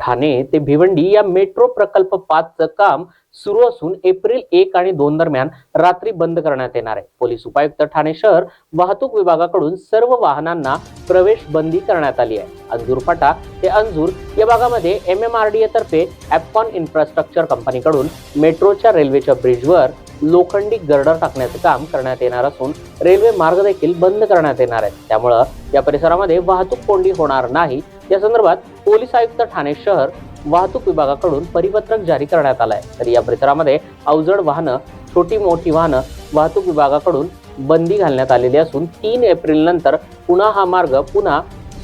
ठाणे ते भिवंडी या मेट्रो प्रकल्प पाचचं काम सुरू असून एप्रिल एक आणि दोन दरम्यान रात्री बंद करण्यात येणार आहे. पोलीस उपायुक्त ठाणे शहर वाहतूक विभागाकडून सर्व वाहनांना प्रवेश बंदी करण्यात आली आहे. अंजूर फाटा ते अंजूर या भागामध्ये M M R D A तर्फे ॲपकॉन इन्फ्रास्ट्रक्चर कंपनीकडून मेट्रोच्या रेल्वेच्या ब्रिजवर लोखंडी गर्डर टाकण्याचं काम करण्यात येणार असून रेल्वे मार्ग देखील बंद करण्यात येणार आहेत. त्यामुळं या परिसरामध्ये वाहतूक कोंडी होणार नाही. या संदर्भात पोलीस आयुक्त ठाणे शहर वाहतूक विभागाकडून परिपत्रक जारी करण्यात आलंय. तर या परिसरामध्ये अवजड वाहनं छोटी मोठी वाहनं वाहतूक विभागाकडून बंदी घालण्यात आलेली असून तीन एप्रिल नंतर पुन्हा हा मार्ग पुन्हा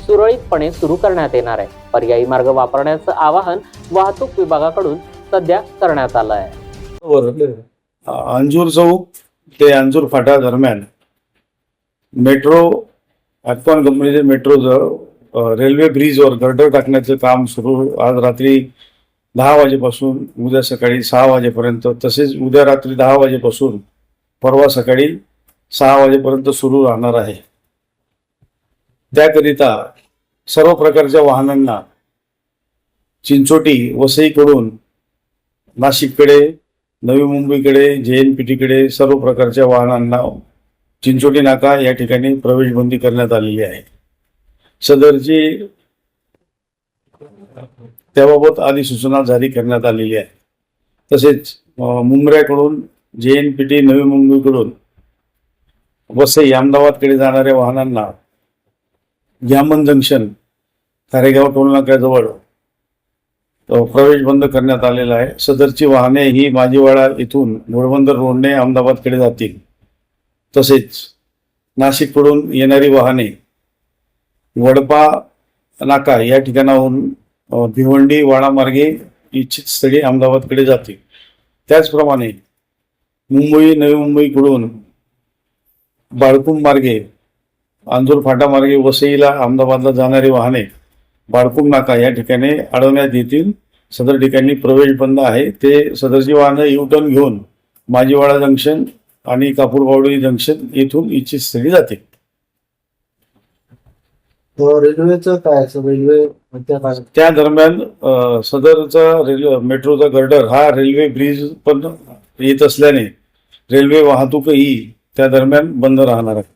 सुरळीतपणे सुरू करण्यात येणार आहे. पर्यायी मार्ग वापरण्याचं आवाहन वाहतूक विभागाकडून सध्या करण्यात आलं आहे अंजूर चौक ते अंजूर फाटा दरम्यान मेट्रो ॲटकॉन कंपनीचे मेट्रोजवळ रेल्वे ब्रिजवर गर्डर टाकण्याचं काम सुरू. आज रात्री दहा वाजेपासून उद्या सकाळी सहा वाजेपर्यंत तसेच उद्या रात्री दहा वाजेपासून परवा सकाळी सहा वाजेपर्यंत सुरू राहणार आहे. त्याकरिता सर्व प्रकारच्या वाहनांना चिंचोटी वसईकडून नाशिककडे नवी मुंबईकडे जे एन पी टीकडे सर्व प्रकारच्या वाहनांना चिंचोटी नाका या ठिकाणी प्रवेश बंदी करण्यात आलेली आहे. सदरची त्याबाबत अधिसूचना जारी करण्यात आलेली आहे. तसेच मुंबऱ्याकडून जे एन पी टी नवी मुंबईकडून वसई अहमदाबादकडे जाणाऱ्या वाहनांना ग्यामन जंक्शन खारेगाव टोलनाक्याजवळ प्रवेश बंद करण्यात आलेला आहे. सदरची वाहने ही माजीवाडा इथून घोडबंदर रोडने अहमदाबादकडे जातील. तसेच नाशिककडून येणारी वाहने वडपा नाका या ठिकाणाहून भिवंडी वाडामार्गे इच्छित स्थळी अहमदाबादकडे जातील. त्याचप्रमाणे मुंबई नवी मुंबईकडून बाळकुम मार्गे अंजूर फाटा मार्गे वसईला अहमदाबादला जाणारी वाहने बाळकुम नाका या ठिकाणी अडवण्यात येतील. सदर ठिकाणी प्रवेश बंद आहे. ते सदरची वाहनं यू टर्न घेऊन माजीवाडा जंक्शन आणि कापूरबावडी जंक्शन येथून इच्छित स्थळी तर रेल्वेचं काय रेल्वे त्या दरम्यान सदरचा रेल्वे मेट्रोचा गर्डर हा रेल्वे ब्रिज पण येत असल्याने रेल्वे वाहतूकही त्या दरम्यान बंद राहणार आहे.